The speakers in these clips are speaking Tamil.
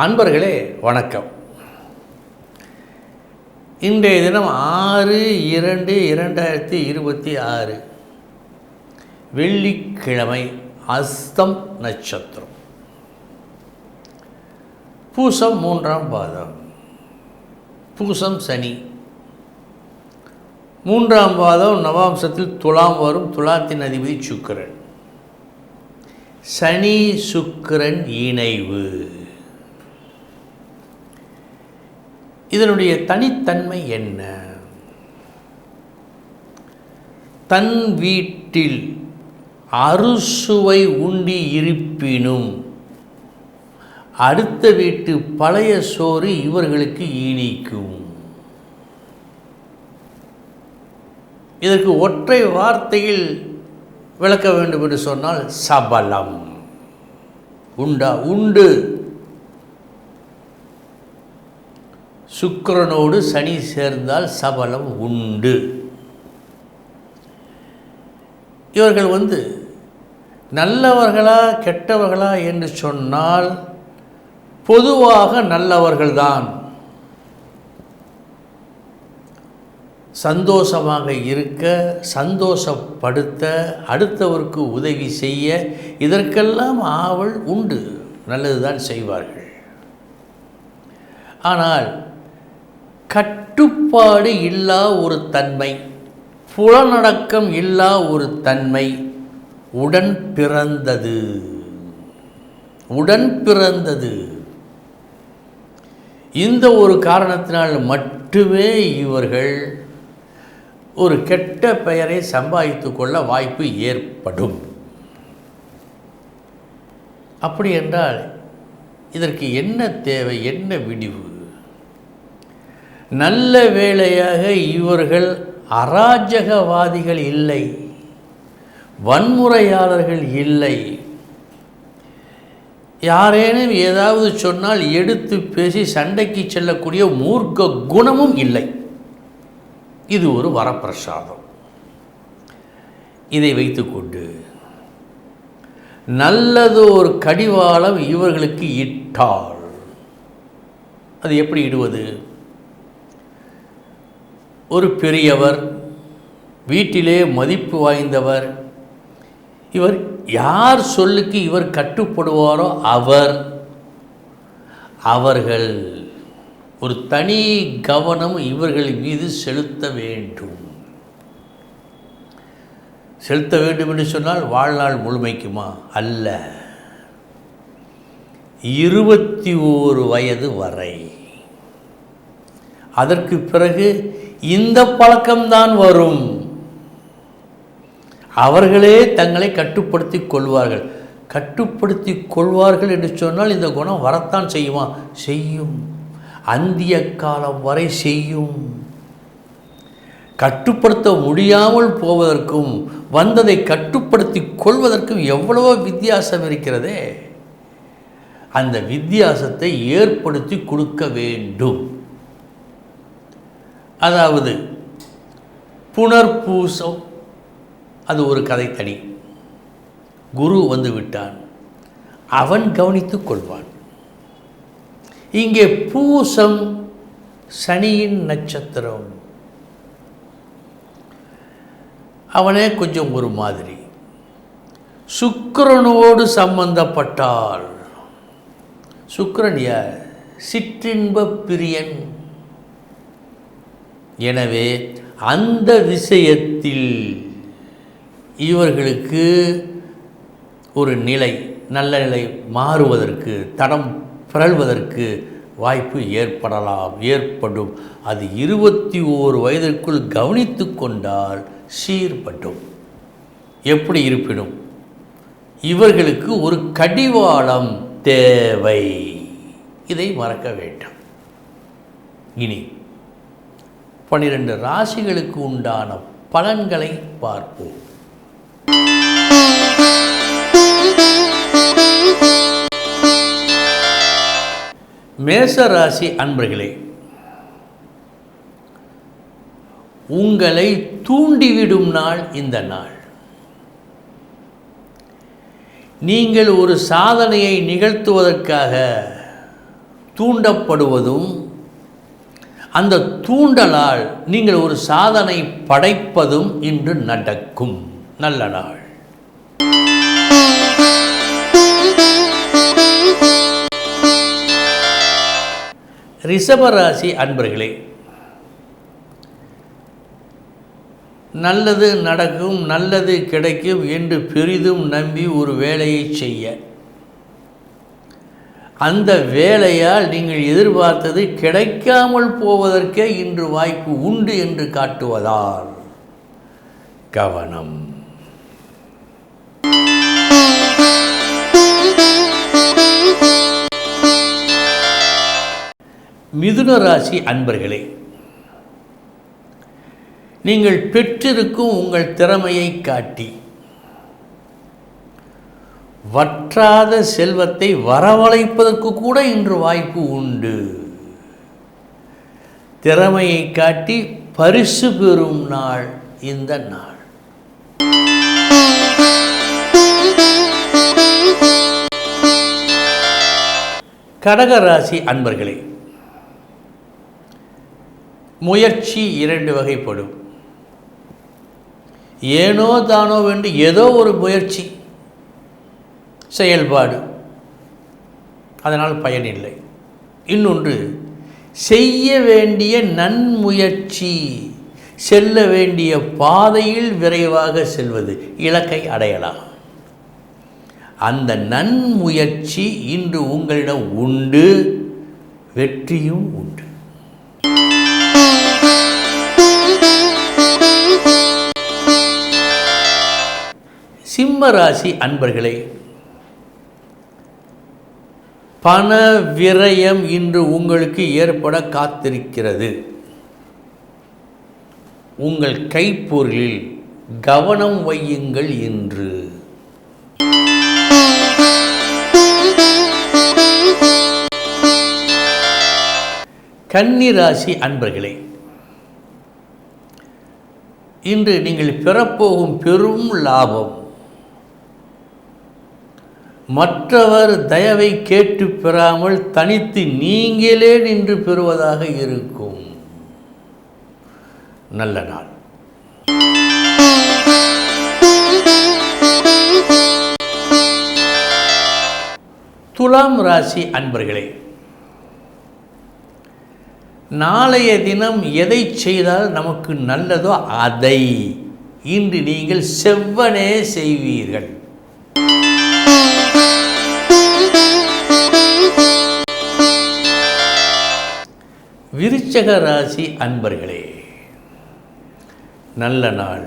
அன்பர்களே வணக்கம். இன்றைய தினம் ஆறு இரண்டு இரண்டாயிரத்தி இருபத்தி ஆறு. வெள்ளிக்கிழமை அஸ்தம் நட்சத்திரம். பூசம் மூன்றாம் பாதம். பூசம் சனி. மூன்றாம் பாதம் நவாம்சத்தில் துலாம் வரும் துலாத்தின் அதிபதி சுக்கிரன். சனி சுக்கரன் இணைவு. இதனுடைய தனித்தன்மை என்ன? தன் வீட்டில் அறுசுவை உண்டி இருப்பினும் அடுத்த வீட்டு பழைய சோறு இவர்களுக்கு ஈனிக்கும். இதற்கு ஒற்றை வார்த்தையில் விளக்க வேண்டும் என்று சொன்னால் சபலம். உண்டா? உண்டு. சுக்கரனோடு சனி சேர்ந்தால் சபலம் உண்டு. இவர்கள் வந்து நல்லவர்களா கெட்டவர்களா என்று சொன்னால் பொதுவாக நல்லவர்கள்தான். சந்தோஷமாக இருக்க சந்தோஷப்படுத்த அடுத்தவருக்கு உதவி செய்ய இதற்கெல்லாம் ஆவல் உண்டு. நல்லதுதான் செய்வார்கள். ஆனால் கட்டுப்பாடு இல்லா ஒரு தன்மை புலனடக்கம் இல்லா ஒரு தன்மை. உடன் பிறந்தது. உடன் பிறந்தது. இந்த ஒரு காரணத்தினால் மட்டுமே இவர்கள் ஒரு கெட்ட பெயரை சம்பாதித்து கொள்ள வாய்ப்பு ஏற்படும். அப்படி என்றால் இதற்கு என்ன தேவை என்ன விடிவு? நல்ல வேளையாக இவர்கள் அராஜகவாதிகள் இல்லை வன்முறையாளர்கள் இல்லை. யாரேனும் ஏதாவது சொன்னால் எடுத்து பேசி சண்டைக்கு செல்லக்கூடிய மூர்க்க குணமும் இல்லை. இது ஒரு வரப்பிரசாதம். இதை வைத்துக்கொண்டு நல்லது ஒரு கடிவாளம் இவர்களுக்கு இட்டால் அது எப்படி இடுவது? ஒரு பெரியவர் வீட்டிலே மதிப்பு வாய்ந்தவர். இவர் யார் சொல்லுக்கு இவர் கட்டுப்படுவாரோ அவர். அவர்கள் ஒரு தனி கவனம் இவர்கள் மீது செலுத்த வேண்டும். செலுத்த வேண்டும் என்று சொன்னால் வாழ்நாள் முழுமைக்குமா? அல்ல. இருபத்தி ஓரு வயது வரை. அதற்கு பிறகு இந்த பழக்கம்தான் வரும். அவர்களே தங்களை கட்டுப்படுத்தி கொள்வார்கள். கட்டுப்படுத்தி கொள்வார்கள் என்று சொன்னால் இந்த குணம் வரத்தான் செய்யுமா? செய்யும். அந்திய காலம் வரை செய்யும். கட்டுப்படுத்த முடியாமல் போவதற்கும் வந்ததை கட்டுப்படுத்தி கொள்வதற்கும் எவ்வளவோ வித்தியாசம் இருக்கிறதே. அந்த வித்தியாசத்தை ஏற்படுத்தி கொடுக்க வேண்டும். அதாவது புனர்பூசம். அது ஒரு கதை தனி. குரு வந்து விட்டான். அவன் கவனித்துக் கொள்வான். இங்கே பூசம் சனியின் நட்சத்திரம். அவனே கொஞ்சம் ஒரு மாதிரி. சுக்கரனோடு சம்பந்தப்பட்டால் சுக்கரன் யார்? சிற்றின்ப பிரியன். எனவே அந்த விஷயத்தில் இவர்களுக்கு ஒரு நிலை நல்ல நிலை மாறுவதற்கு தடம் பிறழ்வதற்கு வாய்ப்பு ஏற்படலாம் ஏற்படும். அது இருபத்தி ஓரு வயதிற்குள் கவனித்து கொண்டால் சீர்பட்டும் எப்படி இருப்பினும் இவர்களுக்கு ஒரு கடிவாளம் தேவை. இதை மறக்க வேண்டும். இனி பன்னிரண்டு ராசிகளுக்கு உண்டான பலன்களை பார்ப்போம். மேச ராசி அன்பர்களே உங்களை தூண்டிவிடும் நாள் இந்த நாள். நீங்கள் ஒரு சாதனையை நிகழ்த்துவதற்காக தூண்டப்படுவதும் அந்த தூண்டலால் நீங்கள் ஒரு சாதனை படைப்பதும் இன்று நடக்கும். நல்ல நாள். ரிஷபராசி அன்பர்களே நல்லது நடக்கும் நல்லது கிடைக்கும் என்று பெரிதும் நம்பி ஒரு வேலையை செய்ய. அந்த வேலையால் நீங்கள் எதிர்பார்த்தது கிடைக்காமல் போவதற்கே இன்று வாய்ப்பு உண்டு என்று காட்டுவதால் கவனம். மிதுன ராசி அன்பர்களே நீங்கள் பெற்றிருக்கும் உங்கள் திறமையை காட்டி வற்றாத செல்வத்தை வரவழைப்பதற்கு கூட இன்று வாய்ப்பு உண்டு. திறமையை காட்டி பரிசு பெறும் நாள் இந்த நாள். கடகராசி அன்பர்களே முயற்சி இரண்டு வகைப்படும். ஏனோ தானோ வேண்டு ஏதோ ஒரு முயற்சி செயல்பாடு. அதனால் பயனில்லை. இன்னொன்று செய்ய வேண்டிய நன்முயற்சி செல்ல வேண்டிய பாதையில் விரைவாக செல்வது இலக்கை அடையலாம். அந்த நன்முயற்சி இன்று உங்களிடம் உண்டு வெற்றியும் உண்டு. சிம்ம ராசி அன்பர்களே பண விரயம் இன்று உங்களுக்கு ஏற்பட காத்திருக்கிறது. உங்கள் கைப்பொருளில் கவனம் வையுங்கள் என்று. கன்னிராசி அன்பர்களே இன்று நீங்கள் பெறப்போகும் பெரும் லாபம் மற்றவர் தயவை கேட்டு பெறாமல் தனித்து நீங்களே நின்று பெறுவதாக இருக்கும். நல்ல நாள். துலாம் ராசி அன்பர்களே நாளைய தினம் எதை செய்தால் நமக்கு நல்லதோ அதை இன்று நீங்கள் செவ்வனே செய்வீர்கள். விருச்சக ராசி அன்பர்களே நல்ல நாள்.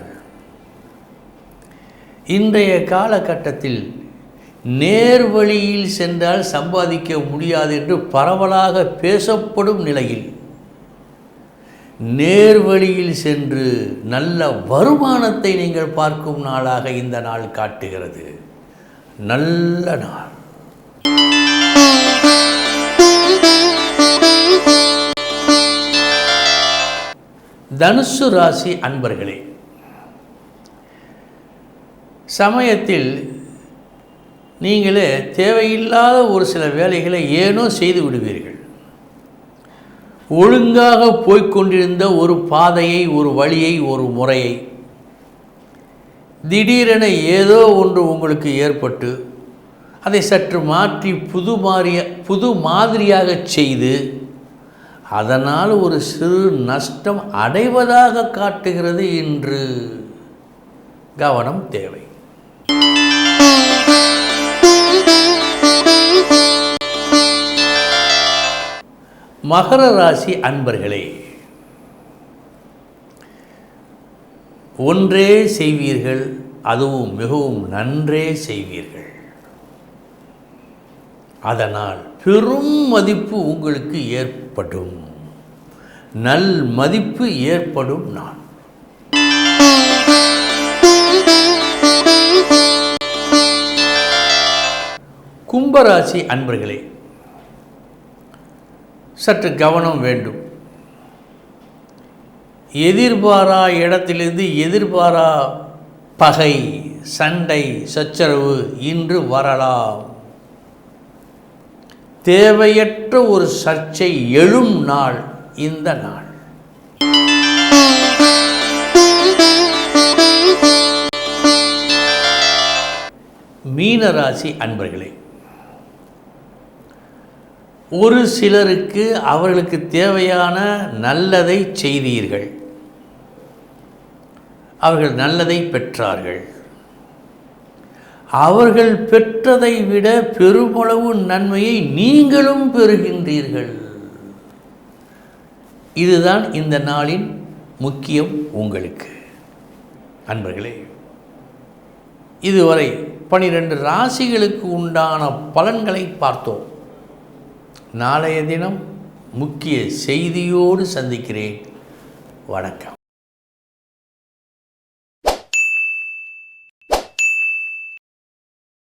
இன்றைய காலகட்டத்தில் நேர்வழியில் சென்றால் சம்பாதிக்க முடியாது என்று பரவலாக பேசப்படும் நிலையில் நேர்வழியில் சென்று நல்ல வருமானத்தை நீங்கள் பார்க்கும் நாளாக இந்த நாள் காட்டுகிறது. நல்ல நாள். தனுசு ராசி அன்பர்களே சமயத்தில் நீங்களே தேவையில்லாத ஒரு சில வேலைகளை ஏனோ செய்து விடுவீர்கள். ஒழுங்காக போய்க்கொண்டிருந்த ஒரு பாதையை ஒரு வழியை ஒரு முறையை திடீரென ஏதோ ஒன்று உங்களுக்கு ஏற்பட்டு அதை சற்று மாற்றி புது மாறிய புது மாதிரியாக செய்து அதனால் ஒரு சிறு நஷ்டம் அடைவதாக காட்டுகிறது இன்று. கவனம் தேவை. மகர ராசி அன்பர்களே ஒன்றே செய்வீர்கள் அதுவும் மிகவும் நன்றே செய்வீர்கள். அதனால் பெரும் மதிப்பு உங்களுக்கு ஏற்ப ஏற்படும். நல் மதிப்பு ஏற்படும் நான் கும்பராசி அன்பர்களே சற்று கவனம் வேண்டும். எதிர்பாரா இடத்திலிருந்து எதிர்பாரா பகை சண்டை சச்சரவு இன்று வரலாம். தேவையற்ற தேவையற்ற ஒரு சர்ச்சை எழும் நாள் இந்த நாள். மீனராசி அன்பர்களே ஒரு சிலருக்கு அவர்களுக்கு தேவையான நல்லதை செய்தீர்கள். அவர்கள் நல்லதை பெற்றார்கள். அவர்கள் பெற்றதை விட பெருமளவு நன்மையை நீங்களும் பெறுகின்றீர்கள். இதுதான் இந்த நாளின் முக்கியம் உங்களுக்கு. நண்பர்களே இதுவரை பனிரெண்டு ராசிகளுக்கு உண்டான பலன்களை பார்த்தோம். நாளைய தினம் முக்கிய செய்தியோடு சந்திக்கிறேன். வணக்கம்.